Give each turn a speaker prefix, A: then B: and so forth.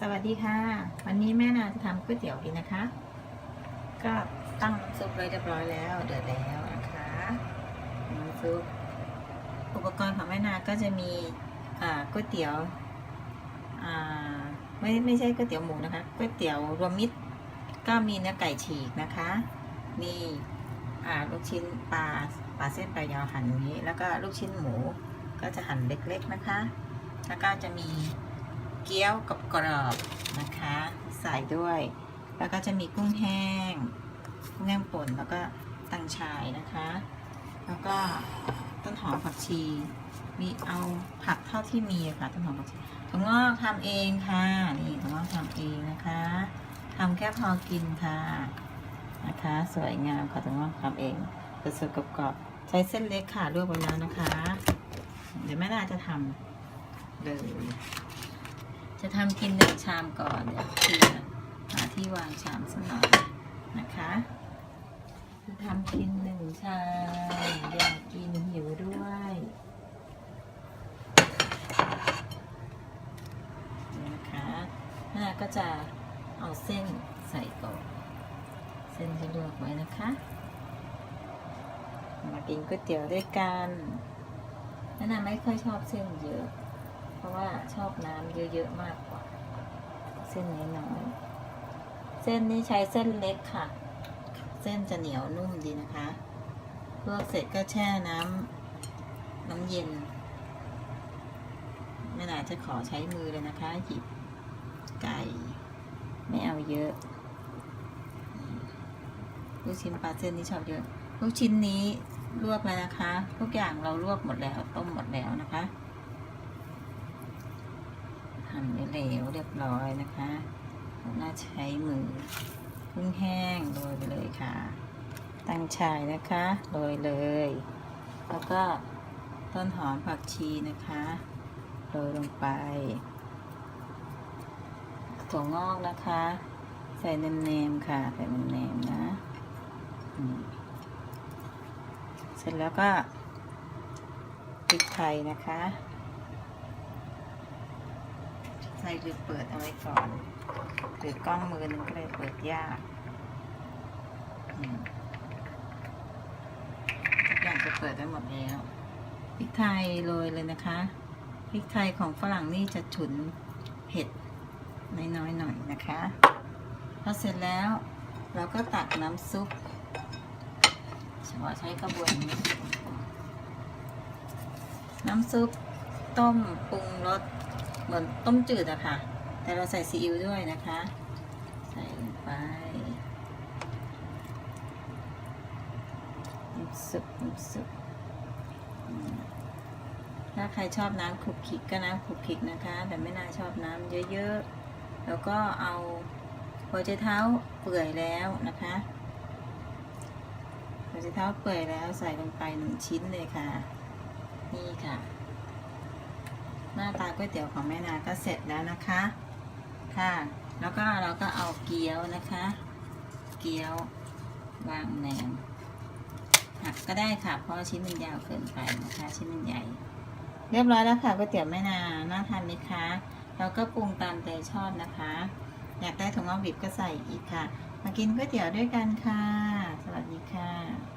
A: สวัสดีค่ะ วันนี้แม่นาจะทำก๋วยเตี๋ยวกินนะคะ ก็ตั้งน้ำซุปไว้เรียบร้อยแล้ว เดือดแล้วนะคะน้ำซุปอุปกรณ์ของแม่นาก็จะมีก๋วยเตี๋ยวไม่ไม่ใช่ก๋วยเตี๋ยวหมูนะคะก๋วยเตี๋ยวรวมมิตรก็มีเนื้อไก่ฉีกนะคะ มีอ่ลูกชิ้นปลาปลาเส้นปลายาวหั่นอย่างนี้ แล้วก็ลูกชิ้นหมูก็จะหั่นเล็กๆนะคะ แล้วก็จะมี เกี๊ยวกับกรอบนะคะ ใส่ด้วย แล้วก็จะมีกุ้งแห้ง กุ้งแห้งป่นแล้วก็ตังชายนะคะ แล้วก็ต้นหอมผักชี มีเอาผักเท่าที่มีค่ะต้นหอมผักชีถั่วงอกทำเองค่ะ นี่ถั่วงอกทำเองนะคะทำแค่พอกินค่ะนะคะ สวยงามค่ะถั่วงอกทำเองสดๆกรอบๆใช้เส้นเล็กค่ะลวกไว้แล้วนะคะ เดี๋ยวแม่นาจะทำเลย จะทำกินหนึ่งชามก่อนเดี๋ยวเพื่อหาที่วางชามสักหน่อยนะคะจะทำกินหนึ่งชามอยากกินหิวด้วยนะคะแม่าก็จะเอาเส้นใส่ก่อนเส้นที่ลวกไว้นะคะ มากินก๋วยเตี๋ยวด้วยกันแม่นาไม่ค่อยชอบเส้นเยอะ ชอบน้ำเยอะๆมากกว่า เส้นน้อยๆเส้นนี้ใช้เส้นเล็กค่ะ เส้นจะเหนียวนุ่มดีนะคะลวกเสร็จก็แช่น้ำน้ำเย็นแม่นาจะขอใช้มือเลยนะคะหยิบไก่ ไม่เอาเยอะลูกชิ้นปลาเส้นนี่ชอบเยอะ ลูกชิ้นนี้ลวกแล้วนะคะ ทุกอย่างเราลวกหมดแล้ว ต้มหมดแล้วนะคะ หั่น เหลวเรียบร้อยนะคะน่าใช้มือกุ้งแห้งโรยไปเลยค่ะ ตั้งชายนะคะโรยเลย แล้วก็ต้นหอมผักชีนะคะโรยลงไปถั่วงอกนะคะ ใส่เนมๆค่ะ ใส่เนมๆนะเสร็จแล้วก็พริกไทยนะคะ ใส่หรือเปิดเอาไว้ก่อนหรือกล้องมือหนึงก็เลยเปิดยากทุกอย่างจะเปิดได้หมดแล้วพริกไทยโรยเลยนะคะพริกไทยของฝรั่งนี่จะฉุนเผ็ดน้อยๆหน่อยนะคะพอเสร็จแล้วเราก็ตักน้ำซุปเฉพาะใช้กระบวยนี้น้ำซุปต้มปรุงรส เหมือนต้มจืดอะค่ะ แต่เราใส่ซีอิ๊วด้วยนะคะ ใส่ลงไปน้ำซุปน้ำซุปอืมถ้าใครชอบน้ำคลุกคลิกก็น้ำคลุกคลิกนะคะ แต่ไม่น่าชอบน้ำเยอะๆ แล้วก็เอาหัวใจเท้าเปื่อยแล้วนะคะหัวใจเท้าเปื่อยแล้วใส่ลงไปหนึ่งชิ้นเลยค่ะ นี่ค่ะ หน้าตาก๋วยเตี๋ยวของแม่นาก็เสร็จแล้วนะคะค่ะ แล้วก็เราก็เอาเกี๊ยวนะคะ เกี๊ยววางแหนมหักก็ได้ค่ะเพราะชิ้นมันยาวเกินไปนะคะ ชิ้นมันใหญ่ เรียบร้อยแล้วค่ะก๋วยเตี๋ยวแม่นาน่าทานไหมคะเราก็ปรุงตามใจชอบนะคะ อยากได้ถุงอาบิบก็ใส่อีกค่ะ มากินก๋วยเตี๋ยวด้วยกันค่ะ สวัสดีค่ะ